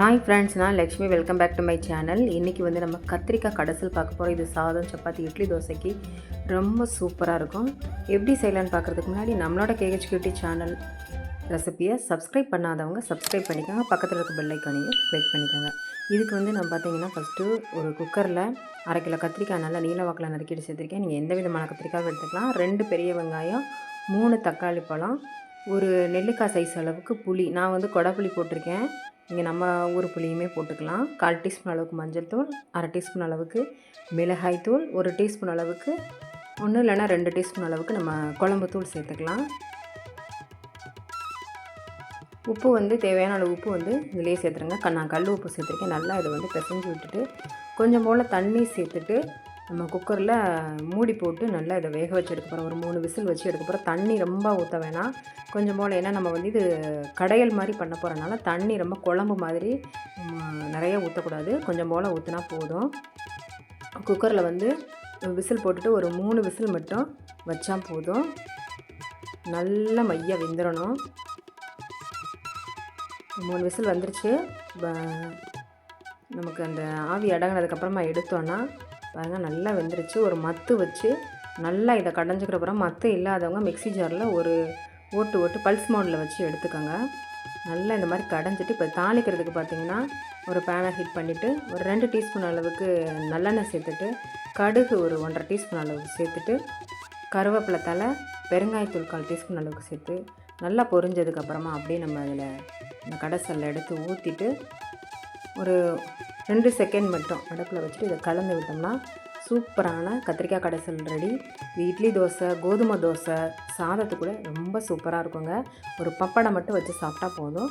Hi friends நான் Lakshmi. Welcome back to my channel இன்றைக்கி வந்து நம்ம கத்திரிக்காய் கடைசல் பார்க்க போகிறோம் இது சாதம் சப்பாத்தி இட்லி தோசைக்கு ரொம்ப சூப்பராக இருக்கும். எப்படி செய்யலான்னு பார்க்குறதுக்கு முன்னாடி நம்மளோட கேஹெச் கியூட்டி சேனல் ரெசிப்பியை சப்ஸ்கிரைப் பண்ணாதவங்க சப்ஸ்கிரைப் பண்ணிக்கோங்க. பக்கத்தில் இருக்க பெல்லைக்கானையும் கிளிக் பண்ணிக்கோங்க. இதுக்கு வந்து நான் பார்த்தீங்கன்னா ஃபஸ்ட்டு ஒரு குக்கரில் அரை கிலோ கத்திரிக்காய் நல்லா நீல வாக்கில் நறுக்கிட்டு சேர்த்துருக்கேன். நீங்கள் எந்த விதமான கத்திரிக்காய் எடுத்துக்கலாம். ரெண்டு பெரிய வெங்காயம் மூணு தக்காளி பழம் ஒரு நெல்லிக்காய் சைஸ் அளவுக்கு புளி. நான் வந்து கொடைப்புளி போட்டிருக்கேன். இங்கே நம்ம ஊர் புளியுமே போட்டுக்கலாம். கால் டீஸ்பூன் அளவுக்கு மஞ்சள் தூள் அரை டீஸ்பூன் அளவுக்கு மிளகாய் தூள் ஒரு டீஸ்பூன் அளவுக்கு ஒன்று இல்லைன்னா ரெண்டு டீஸ்பூன் அளவுக்கு நம்ம குழம்பு தூள் சேர்த்துக்கலாம். உப்பு வந்து தேவையான அளவு உப்பு வந்து இதிலே சேர்த்துருங்க. நான் கல் உப்பு சேர்த்துருக்கேன். நல்லா இதை வந்து பிசைஞ்சு விட்டுட்டு கொஞ்சம் போல் தண்ணி சேர்த்துட்டு நம்ம குக்கரில் மூடி போட்டு நல்லா இதை வேக வச்சு எடுக்கப்புறம் ஒரு மூணு விசில் வச்சு எடுக்கப்புறம் தண்ணி ரொம்ப ஊற்ற வேணாம். கொஞ்சம் போல் ஏன்னா நம்ம வந்து இது கடையல் மாதிரி பண்ண போகிறனால தண்ணி ரொம்ப குழம்பு மாதிரி நிறைய ஊற்றக்கூடாது கொஞ்சம் போல் ஊற்றினா போதும். குக்கரில் வந்து விசில் போட்டுட்டு ஒரு மூணு விசில் மட்டும் வச்சா போதும். நல்லா மைய வெந்துடணும் மூணு விசில் வந்துருச்சு. நமக்கு அந்த ஆவி அடங்கினதுக்கப்புறமா எடுத்தோன்னா பாருங்கள் நல்லா வெந்துருச்சு. ஒரு மத்து வச்சு நல்லா இதை கடைஞ்சிக்கிறப்புறம் மத்து இல்லாதவங்க மிக்ஸி ஜாரில் ஒரு ஓட்டு ஓட்டு பல்ஸ் மோடில் வச்சு எடுத்துக்கோங்க. நல்லா இந்த மாதிரி கடைஞ்சிட்டு இப்போ தாளிக்கிறதுக்கு பார்த்தீங்கன்னா ஒரு பேனை ஹீட் பண்ணிவிட்டு ஒரு ரெண்டு டீஸ்பூன் அளவுக்கு நல்லெண்ணெய் சேர்த்துட்டு கடுகு ஒரு ஒன்றரை டீஸ்பூன் அளவுக்கு சேர்த்துட்டு கருவேப்பிலை தலை பெருங்காயத்தூள் கால் டீஸ்பூன் அளவுக்கு சேர்த்து நல்லா பொரிஞ்சதுக்கப்புறமா அப்படியே நம்ம அதில் இந்த கடைசல்ல எடுத்து ஊற்றிட்டு ஒரு ரெண்டு செகண்ட் மட்டும் அடுப்பில் வச்சுட்டு இதை கலந்து விட்டோம்னா சூப்பரான கத்திரிக்காய் கடைசல் ரெடி. இது இட்லி தோசை கோதுமை தோசை சாதத்து கூட ரொம்ப சூப்பராக இருக்குங்க. ஒரு பப்படை மட்டும் வச்சு சாப்பிட்டா போதும்.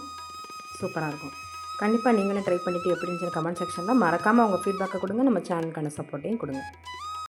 சூப்பராக இருக்கும். கண்டிப்பாக நீங்களும் ட்ரை பண்ணிவிட்டு எப்படின்னு கமெண்ட் செக்ஷனில் மறக்காமல் உங்கள் ஃபீட்பேக்கை கொடுங்க. நம்ம சேனலுக்கான சப்போர்ட்டையும் கொடுங்க.